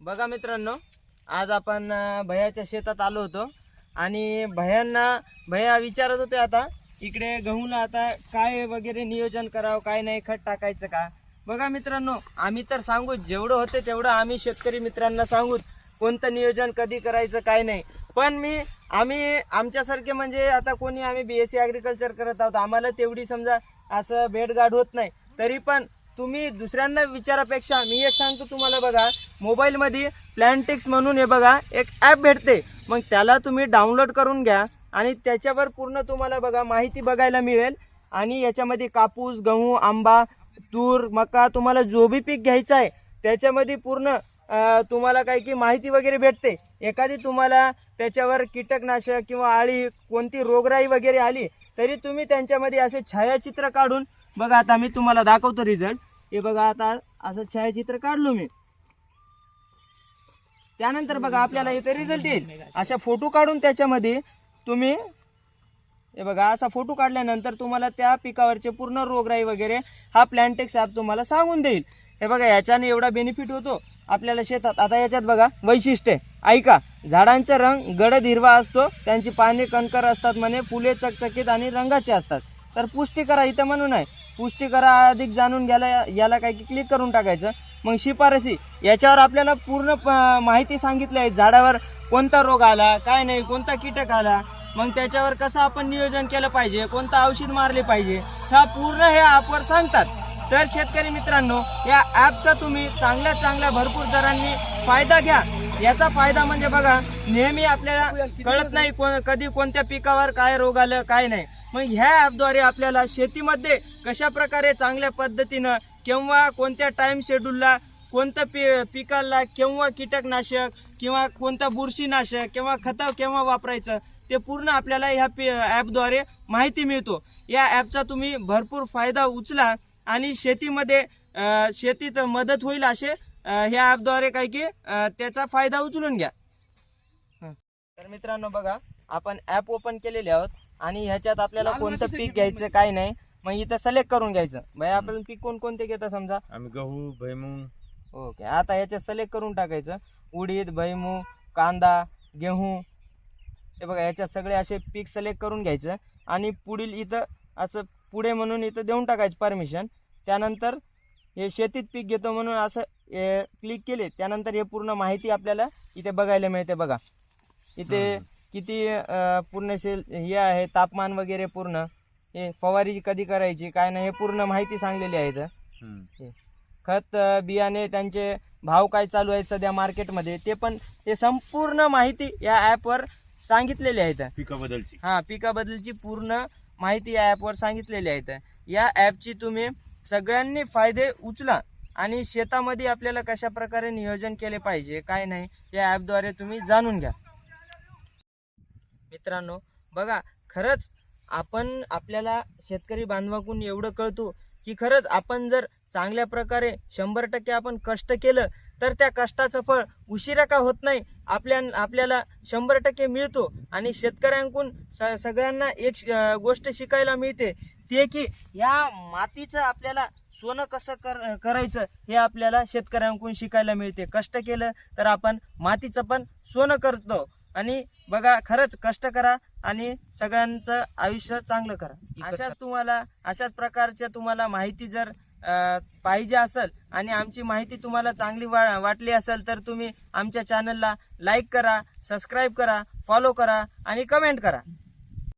बघा मित्रांनो आज आपण भयाच्या शेतात आलो होतो. आणि भयांना भया विचारत होते आता इकडे गहूला आता काय वगैरे नियोजन करावं काय नाही खत टाकायचं का? बघा मित्रांनो आम्ही तर सांगू जेवढं होते तेवढं आम्ही शेतकरी मित्रांना सांगू कोणतं नियोजन कधी करायचं काय नाही. पण मी आम्ही आमच्यासारखे म्हणजे आता कोणी आम्ही बी एस सी ॲग्रिकल्चर करत आहोत आम्हाला तेवढी समजा असं भेटगाठ होत नाही. तरी पण तुम्ही दुसऱ्यांना विचारापेक्षा मी एक सांगतो तुम्हाला बघा मोबाईलमध्ये प्लॅनटिक्स म्हणून हे बघा एक ॲप भेटते. मग त्याला तुम्ही डाउनलोड करून घ्या आणि त्याच्यावर पूर्ण तुम्हाला बघा माहिती बघायला मिळेल. आणि याच्यामध्ये कापूस गहू आंबा तूर मका तुम्हाला जो बी पीक घ्यायचं आहे त्याच्यामध्ये पूर्ण तुम्हाला काय की माहिती वगैरे भेटते. एखादी तुम्हाला त्याच्यावर कीटकनाशक किंवा आळी कोणती रोगराई वगैरे आली तरी तुम्ही त्यांच्यामध्ये असे छायाचित्र काढून बघा आता मी तुम्हाला दाखवतो रिझल्ट हे बघा आता असं छायाचित्र काढलो मी. त्यानंतर बघा आपल्याला इथे रिझल्ट येईल. अशा फोटो काढून त्याच्यामध्ये तुम्ही हे बघा असा फोटो काढल्यानंतर तुम्हाला त्या पिकावरचे पूर्ण रोगराई वगैरे हा प्लॅन्टेक्स ॲप तुम्हाला सांगून देईल. हे बघा याच्याने एवढा बेनिफिट होतो. आपल्याला शेतात आता याच्यात बघा वैशिष्ट्य ऐका झाडांचा रंग गडद हिरवा असतो त्यांची पाने कणकर असतात म्हणे फुले चकचकीत आणि रंगाचे असतात. तर पुष्टी करा इथं म्हणून आहे. पुष्टी करा अधिक जाणून घ्यायला याला काय की क्लिक करून टाकायचं. मग शिफारसी याच्यावर आपल्याला पूर्ण माहिती सांगितली आहे. झाडावर कोणता रोग आला काय नाही कोणता कीटक आला मग त्याच्यावर कसं आपण नियोजन केलं पाहिजे कोणतं औषध मारले पाहिजे ह्या पूर्ण हे ॲपवर सांगतात. तर शेतकरी मित्रांनो या ॲपचा तुम्ही चांगल्या चांगल्या भरपूर जणांनी फायदा घ्या. याचा फायदा म्हणजे बघा नेहमी आपल्याला कळत नाही कोण कधी कोणत्या पिकावर काय रोग आलं काय नाही. मग ह्या ॲपद्वारे आपल्याला शेतीमध्ये कशा प्रकारे चांगल्या पद्धतीनं केव्हा कोणत्या टाइम शेड्यूलला कोणतं पी पिकाला केव्हा कीटकनाशक किंवा कोणतं बुरशीनाशक किंवा खतं केव्हा वापरायचं ते पूर्ण आपल्याला ह्या पी ॲपद्वारे माहिती मिळतो. या ॲपचा तुम्ही भरपूर फायदा उचला आणि शेतीमध्ये शेतीत मदत होईल असे ह्या ॲपद्वारे काही की त्याचा फायदा उचलून घ्या. तर मित्रांनो बघा आपण ॲप ओपन केलेले आहोत. आणि ह्याच्यात आपल्याला कोणतं पीक घ्यायचं काय नाही. मग इथं सिलेक्ट करून घ्यायचं. भाई आपण पीक कोणकोणते घेतं समजा? आम्ही गहू भैमुंग ओके आता याच्यात सिलेक्ट करून टाकायचं. उडीद भैमूग कांदा गेहूं. हे बघा याच्यात सगळे असे पीक सिलेक्ट करून घ्यायचं. आणि पुढील इथं असं पुढे म्हणून इथं देऊन टाकायचं परमिशन त्यानंतर हे शेतीत पीक घेतो म्हणून असं क्लिक केले. त्यानंतर हे पूर्ण माहिती आपल्याला इथे बघायला मिळते बघा. इथे. किती पूर्ण शे हे आहे तापमान वगैरे पूर्ण हे फवारी कधी करायची काय नाही हे पूर्ण माहिती सांगलेली आहे. खत बियाणे त्यांचे भाव काय चालू आहेत सध्या मार्केटमध्ये ते पण हे संपूर्ण माहिती या ॲपवर सांगितलेली आहेत पिकाबद्दलची. हा पिकाबद्दलची पूर्ण माहिती या ॲपवर सांगितलेली आहेत या ॲपची तुम्ही सगळ्यांनी फायदे उचला आणि शेतामध्ये आपल्याला कशा प्रकारे नियोजन केले पाहिजे काय नाही या ॲपद्वारे तुम्ही जाणून घ्या. मित्रांनो बघा खरंच आपण आपल्याला शेतकरी बांधवाकडून एवढं कळतो की खरंच आपण जर चांगल्या प्रकारे शंभर टक्के आपण कष्ट केलं तर त्या कष्टाचं फळ उशिरा का होत नाही? आपल्या आपल्याला शंभर टक्के मिळतो आणि शेतकऱ्यांकडून स सगळ्यांना एक श- गोष्ट शिकायला मिळते ते की या मातीचं आपल्याला सोनं कसं कर करायचं हे आपल्याला शेतकऱ्यांकडून शिकायला मिळते. कष्ट केलं तर आपण मातीचं पण सोनं करतो. आणि बघा खरंच कष्ट करा आणि सगळ्यांचं आयुष्य चांगलं करा. अशाच तुम्हाला अशाच प्रकारच्या तुम्हाला माहिती जर पाहिजे असेल आणि आमची माहिती तुम्हाला चांगली वा वाटली असेल तर तुम्ही आमच्या चॅनलला लाईक करा सबस्क्राईब करा फॉलो करा आणि कमेंट करा.